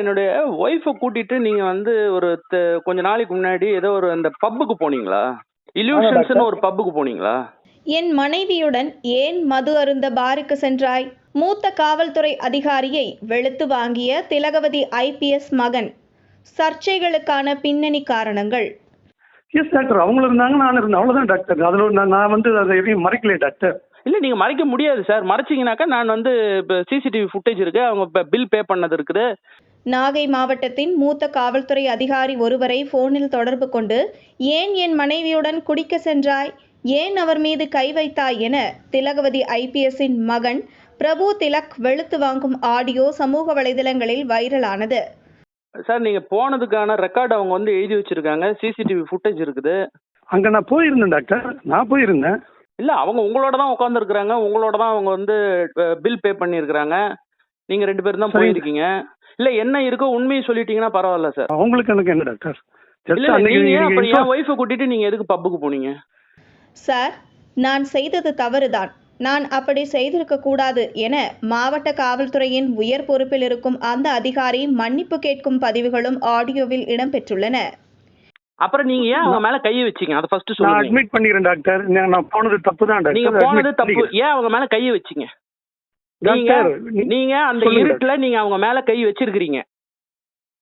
என்னுடைய ஒய்ஃபை கூட்டிட்டு நீங்க வந்து ஒரு கொஞ்ச நாளைக்கு முன்னாடி ஏதோ ஒரு அந்த பப்புக்கு போனீங்களா? இல்யூஷன்ஸ்னு ஒரு பப்புக்கு போனீங்களா? என் மனைவியுடன் ஏன் மது அருந்த பாருக்கு சென்றாய்? மூத்த காவல்துறை அதிகாரியை வெளுத்து வாங்கிய திலகவதி ஐபிஎஸ் மகன். சர்ச்சைகளுக்கான பின்னணி காரணங்கள். எஸ் டாக்டர் அவங்களும் இருந்தாங்க நானும் இருந்தேன். அவ்வளவுதான் டாக்டர் அதுல நான் நான் வந்து அதை எதையும் மறைக்கலையே டாக்டர் இல்ல நீங்க மறைக்க முடியாது சார் மறைச்சீங்கனாக்கா நான் வந்து இப்போ சிசிடிவி ஃபுட்டேஜ் இருக்கு. அவங்க பில் பே பண்ணது இருக்குது. நாகை மாவட்டத்தின் மூத்த காவல்துறை அதிகாரி ஒருவரை போனில் தொடர்பு கொண்டு ஏன் என் மனைவியுடன் குடிக்க சென்றாய்? ஏன் அவர் மீது கை வைத்தாய்? என திலகவதி ஐபிஎஸ்ஸின் மகன் பிரபு திலக் வெளுத்து வாங்கும் ஆடியோ சமூக வலைதளங்களில் வைரலானது. சார் நீங்க போனதுக்கான ரெக்கார்டு அவங்க வந்து எழுதி வச்சிருக்காங்க. சிசிடிவி ஃபுட்டேஜ் இருக்குது. அங்க நான் போயிருந்தேன் டாக்டர் நான் போயிருந்தேன். இல்ல அவங்க உங்களோட தான் உட்காந்துருக்குறாங்க உங்களோட தான் அவங்க வந்து பில் பே பண்ணியிருக்கிறாங்க நீங்க ரெண்டு பேரும் தான். போயிருக்கீங்க. இல்ல என்ன இருக்கோ உண்மையை சொல்லிட்டீங்கன்னா பரவாயில்ல சார் அவங்களுக்கு எனக்கு என்ன டாக்டர் என் ஒய்ஃபை கூட்டிட்டு நீங்க எதுக்கு பப்புக்கு போனீங்க? சார் நான் செய்தது தவறுதான். நான் அப்படி செய்திருக்க கூடாது என மாவட்ட காவல்துறையின் உயர் பொறுப்பில் இருக்கும் அந்த அதிகாரி மன்னிப்பு கேட்கும் பதிவுகளும் ஆடியோவில் இடம்பெற்றுள்ளன அப்புறம் நீங்க ஏன் அவங்க மேல கையை வச்சீங்க? அதை ஃபர்ஸ்ட் நான் சொல்லுங்க. அட்மிட் பண்ணிக்கிறேன் டாக்டர் நான் போனது தப்பு தான் டாக்டர் நீங்க போனது தப்பு. ஏன் அவங்க மேல கையை வச்சீங்க? நீங்க நீங்க அந்த இருட்டுல நீங்க அவங்க மேல கை வச்சிருக்கிறீங்க.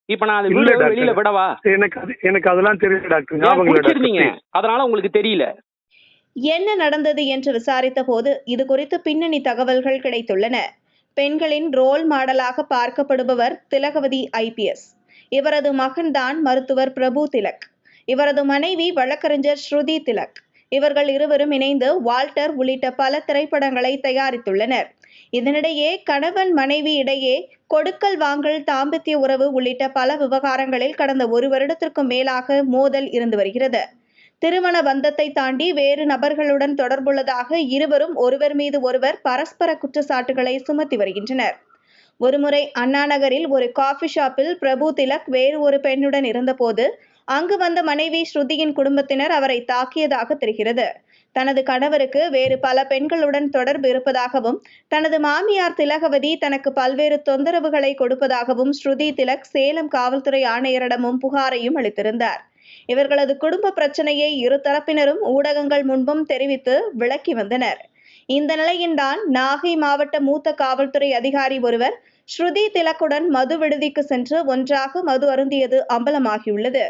இப்ப நான் இல்ல வீடியோ. வெளியில விடவா? எனக்கு அது எனக்கு அதெல்லாம் தெரியும் டாக்டர் ஞாபகம் அதனால உங்களுக்கு தெரியல. என்ன நடந்தது என்று விசாரித்த போது இது குறித்து பின்னணி தகவல்கள் கிடைத்துள்ளன. பெண்களின் ரோல் மாடலாக பார்க்கப்படுபவர் திலகவதி ஐபிஎஸ் இவரது மகன்தான் மருத்துவர் பிரபு திலக். இவரது மனைவி வழக்கறிஞர் ஸ்ருதி திலக். இவர்கள் இருவரும் இணைந்து வால்டர் உள்ளிட்ட பல திரைப்படங்களை தயாரித்துள்ளனர். இதனிடையே கணவன் மனைவி இடையே கொடுக்கல் வாங்கல் தாம்பத்திய உறவு உள்ளிட்ட பல விவகாரங்களில் கடந்த ஒரு வருடத்திற்கும் மேலாக மோதல் இருந்து வருகிறது. திருமண பந்தத்தை தாண்டி வேறு நபர்களுடன் தொடர்புள்ளதாக இருவரும் ஒருவர் மீது ஒருவர் பரஸ்பர குற்றச்சாட்டுகளை சுமத்தி வருகின்றனர். ஒருமுறை அண்ணா நகரில் ஒரு காஃபி ஷாப்பில் பிரபு திலக் வேறு ஒரு பெண்ணுடன் இருந்தபோது அங்கு வந்த மனைவி ஸ்ருதியின் குடும்பத்தினர் அவரை தாக்கியதாக தெரிகிறது. தனது கணவருக்கு வேறு பல பெண்களுடன் தொடர்பு இருப்பதாகவும் தனது மாமியார் திலகவதி தனக்கு பல்வேறு தொந்தரவுகளை கொடுப்பதாகவும் ஸ்ருதி திலக் சேலம் காவல்துறை ஆணையரிடமும் புகாரையும் அளித்திருந்தார். இவர்களது குடும்ப பிரச்சனையை இரு தரப்பினரும் ஊடகங்கள் முன்பும் தெரிவித்து விளக்கி வந்தனர். இந்த நிலையில்தான் நாகை மாவட்ட மூத்த காவல்துறை அதிகாரி ஒருவர் ஸ்ருதி திலக்குடன் மது விடுதிக்கு சென்று ஒன்றாக மது அருந்தியது அம்பலமாகியுள்ளது.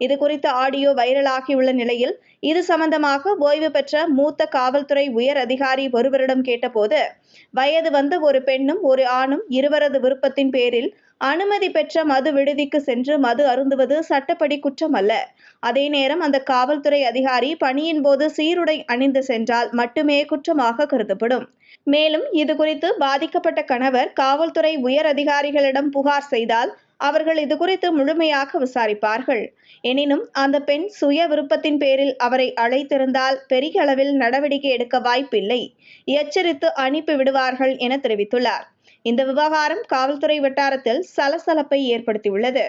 இது குறித்த ஆடியோ வைரலாகியுள்ள நிலையில் இது சம்பந்தமாக ஓய்வு பெற்ற மூத்த காவல்துறை உயர் அதிகாரி ஒருவரிடம் கேட்டபோது வயது வந்த ஒரு பெண்ணும் ஒரு ஆணும் இருவரது விருப்பத்தின் பேரில் அனுமதி பெற்ற மது விடுதிக்கு சென்று மது அருந்துவது சட்டப்படி குற்றம் அல்ல அதே நேரம் அந்த காவல்துறை அதிகாரி பணியின் போது சீருடை அணிந்து சென்றால் மட்டுமே குற்றமாக கருதப்படும். மேலும் இது குறித்து பாதிக்கப்பட்ட கணவர் காவல்துறை உயர் அதிகாரிகளிடம் புகார் செய்தால் அவர்கள் இது குறித்து முழுமையாக விசாரிப்பார்கள். எனினும் அந்த பெண் சுய விருப்பத்தின் பேரில் அவரை அழைத்திருந்தால் பெரிய அளவில் நடவடிக்கை எடுக்க வாய்ப்பில்லை. எச்சரித்து அனுப்பி விடுவார்கள் என தெரிவித்துள்ளார். இந்த விவகாரம் காவல்துறை வட்டாரத்தில் சலசலப்பை ஏற்படுத்தியுள்ளது.